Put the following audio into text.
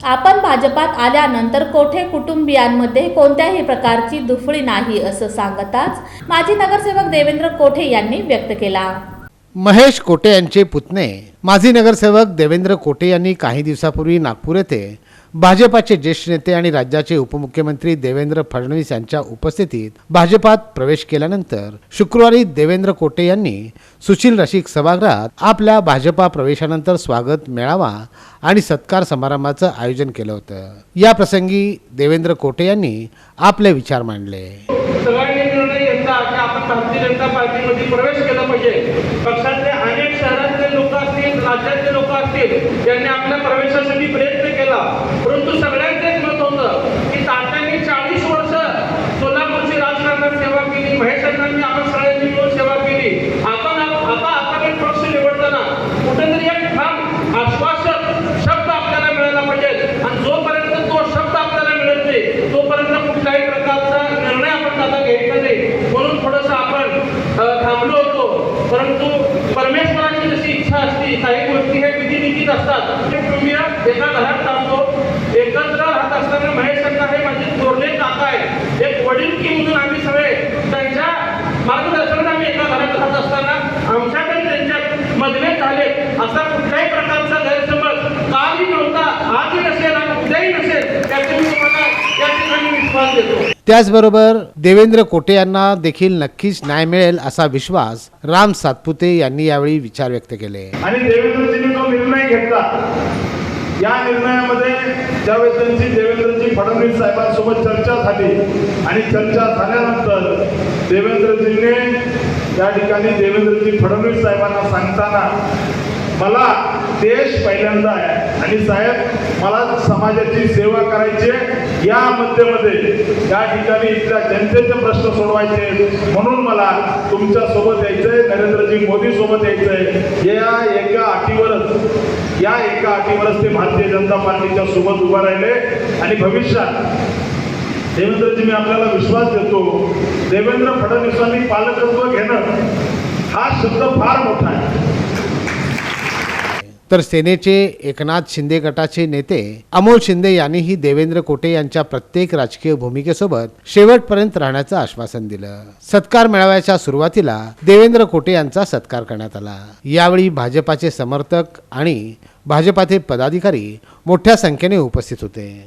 आपण भाजपात आल्यानंतर कोठे कुटुंबियांमध्ये कोणत्याही प्रकारची दुफळी नाही असं सांगताच माजी नगरसेवक देवेंद्र कोठे यांनी व्यक्त केला. महेश कोटे यांचे पुतणे? माजी नगरसेवक देवेंद्र कोटे यांनी काही दिवसापूर्वी नागपूर येथे भाजपाचे ज्येष्ठ नेते आणि राज्याचे उपमुख्यमंत्री देवेंद्र फडणवीस यांच्या उपस्थितीत भाजपात प्रवेश केल्यानंतर शुक्रवारी देवेंद्र कोटे यांनी सुशील रसिक सभागृहात आपल्या भाजपा प्रवेशानंतर स्वागत मेळावा आणि सत्कार समारंभाचं आयोजन केलं होतं. या प्रसंगी देवेंद्र कोटे यांनी आपले विचार मांडले. प्रवेश केला पाहिजे. पक्षातले अनेक शहरातले लोक असतील राज्यातले लोक असतील यांनी आपल्या प्रवेशासाठी प्रयत्न केला. परंतु सगळ्यांचं एक मत होतं की तात्यांनी चाळीस वर्ष सोलापूरची राजकारणात सेवा केली. महेशांनी आपण सगळ्यांनी मिळून सेवा केली. आपण आता आता पक्ष निवडताना कुठेतरी एक ठाम आश्वासक शब्द आपल्याला मिळाला पाहिजे. आणि जोपर्यंत तो शब्द आपल्याला मिळत नाही तोपर्यंत कुठल्याही प्रकारचा निर्णय आपण आता घ्यायचा नाही. म्हणून थोडंसं आपण थांबलो होतो. परंतु परमेश्वराची जशी इच्छा असते काही गोष्टी हे देतो त्याचबरोबर देवेंद्र कोटे यांना देखील नक्कीच न्याय मिळेल असा विश्वास राम सातपुते यांनी यावेळी विचार व्यक्त केले. आणि देवेंद्रजींनी जो निर्णय घेतला. या निर्णयामध्ये ज्यावेळेस त्यांची देवेंद्रजी फडणवीस साहेबांसोबत चर्चा झाली आणि चर्चा झाल्यानंतर देवेंद्रजींनी त्या ठिकाणी देवेंद्रजी फडणवीस साहेबांना सांगताना मला देश पहिल्यांदा आहे. आणि साहेब मला समाजाची सेवा करायची या मध्यमध्ये या ठिकाणी इथल्या जनतेचे प्रश्न सोडवायचे म्हणून मला तुमच्यासोबत यायचंय नरेंद्रजी मोदी सोबत यायचंय. या एका अटीवरच या एका अटीवरच ते भारतीय जनता पार्टीच्या सोबत उभं राहिले. आणि भविष्यात देवेंद्रजी मी आपल्याला विश्वास देतो देवेंद्र फडणवीसांनी पालकत्व घेणं हा शब्द फार मोठा आहे. तर सेनेचे एकनाथ शिंदे गटाचे नेते अमोल शिंदे यांनीही देवेंद्र कोटे यांच्या प्रत्येक राजकीय भूमिकेसोबत शेवटपर्यंत राहण्याचं आश्वासन दिलं. सत्कार मेळाव्याच्या सुरुवातीला देवेंद्र कोटे यांचा सत्कार करण्यात आला. यावेळी भाजपाचे समर्थक आणि भाजपाचे पदाधिकारी मोठ्या संख्येने उपस्थित होते.